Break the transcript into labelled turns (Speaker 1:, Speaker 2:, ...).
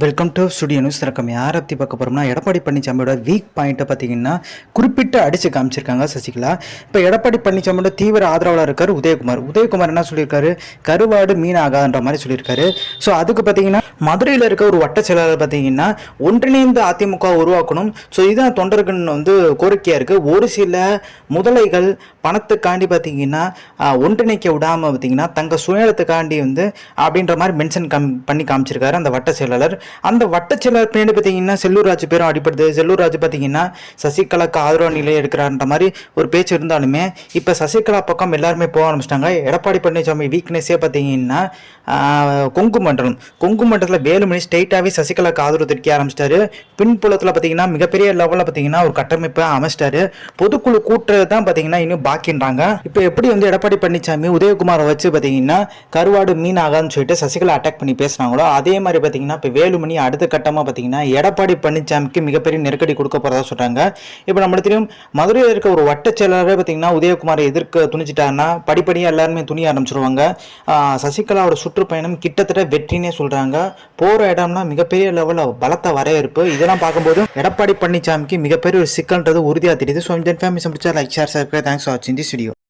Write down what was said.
Speaker 1: Welcome to studio news ரக்கம் யாரை பற்றி பார்க்க போகிறோம்னா எடப்பாடி பழனிசாமியோட வீக் பாயிண்ட்டை பார்த்தீங்கன்னா குறிப்பிட்டு அடித்து காமிச்சிருக்காங்க சசிகலா. இப்போ எடப்பாடி பழனிசாமியோட தீவிர ஆதரவாளர் இருக்கார் உதயகுமார். உதயகுமார் என்ன சொல்லியிருக்காரு? கருவாடு மீனாகான்ற மாதிரி சொல்லியிருக்காரு. ஸோ அதுக்கு பார்த்தீங்கன்னா மதுரையில் இருக்க ஒரு வட்ட செயலாளர் பார்த்தீங்கன்னா ஒன்றிணைந்து அதிமுக உருவாக்கணும். ஸோ இதுதான் தொண்டர்கள் வந்து கோரிக்கையாக இருக்குது ஒரு சில முதலைகள் பணத்துக்காண்டி பார்த்தீங்கன்னா ஒன்றிணைக்க விடாமல் பார்த்தீங்கன்னா தங்க சுயநலத்துக்காண்டி வந்து அப்படின்ற மாதிரி மென்ஷன் கம் பண்ணி காமிச்சிருக்காரு அந்த வட்ட செயலாளர். அந்த வட்ட செயலாளர் பின்னாடி பார்த்தீங்கன்னா செல்லூர்ராஜு பேரும் அடிப்படுது செல்லூர் ராஜு பார்த்தீங்கன்னா சசிகலாக்கு ஆதரவு நிலை எடுக்கிறான்ற மாதிரி ஒரு பேச்சு இருந்தாலுமே இப்போ சசிகலா பக்கம் எல்லாருமே போக ஆரம்பிச்சிட்டாங்க. எடப்பாடி பழனிசாமி வீக்னஸே பார்த்தீங்கன்னா கொங்கு மண்டலம். கொங்கு மண்டலத்தில் வேலுமணி ஸ்ட்ரெயிட்டாகவே சசிகலாக்கு ஆதரவு தெரிவிக்க ஆரம்பிச்சிட்டாரு. பின்புலத்தில் பார்த்தீங்கன்னா மிகப்பெரிய லெவலில் பார்த்தீங்கன்னா ஒரு கட்டமைப்பை அமைச்சிட்டாரு. பொதுக்குழு கூட்டுறது தான் பார்த்தீங்கன்னா இன்னும் பாக்கின்றாங்க. இப்போ எப்படி வந்து எடப்பாடி பழனிசாமி உதயகுமாரை வச்சு பார்த்தீங்கன்னா கருவாடு மீன் ஆகாதுன்னு சொல்லிட்டு சசிகலா அட்டாக் பண்ணி பேசுனாங்களோ அதே மாதிரி பார்த்தீங்கன்னா இப்போ வேலுமணி அடுத்த கட்டமாக பார்த்தீங்கன்னா எடப்பாடி பழனிசாமிக்கு மிகப்பெரிய நெருக்கடி கொடுக்க போகிறதா சொல்கிறாங்க இப்போ நம்ம தெரியும் மதுரையில் இருக்க ஒரு வட்ட செயலாளரே பார்த்தீங்கன்னா உதயகுமாரை எதிர்க்க துணிச்சிட்டாருன்னா படிப்படியாக எல்லாருமே துணி ஆரம்பிச்சிருவாங்க. சசிகலாவோட சுற்றுப்பயணம் கிட்டத்தட்ட வெற்றினே சொல்கிறாங்க போகிற இடம்னா மிகப்பெரிய லெவலில் பலத்த வரவேற்பு. இதெல்லாம் பார்க்கும்போது எடப்பாடி பழனிசாமிக்கு மிகப்பெரிய ஒரு சிக்கல்ன்றது உறுதியாக தெரியுது. ஸோ இந்த ஃபேமிலி பிடிச்சா like share subscribe thanks for வாட்சிங் தி வீடியோ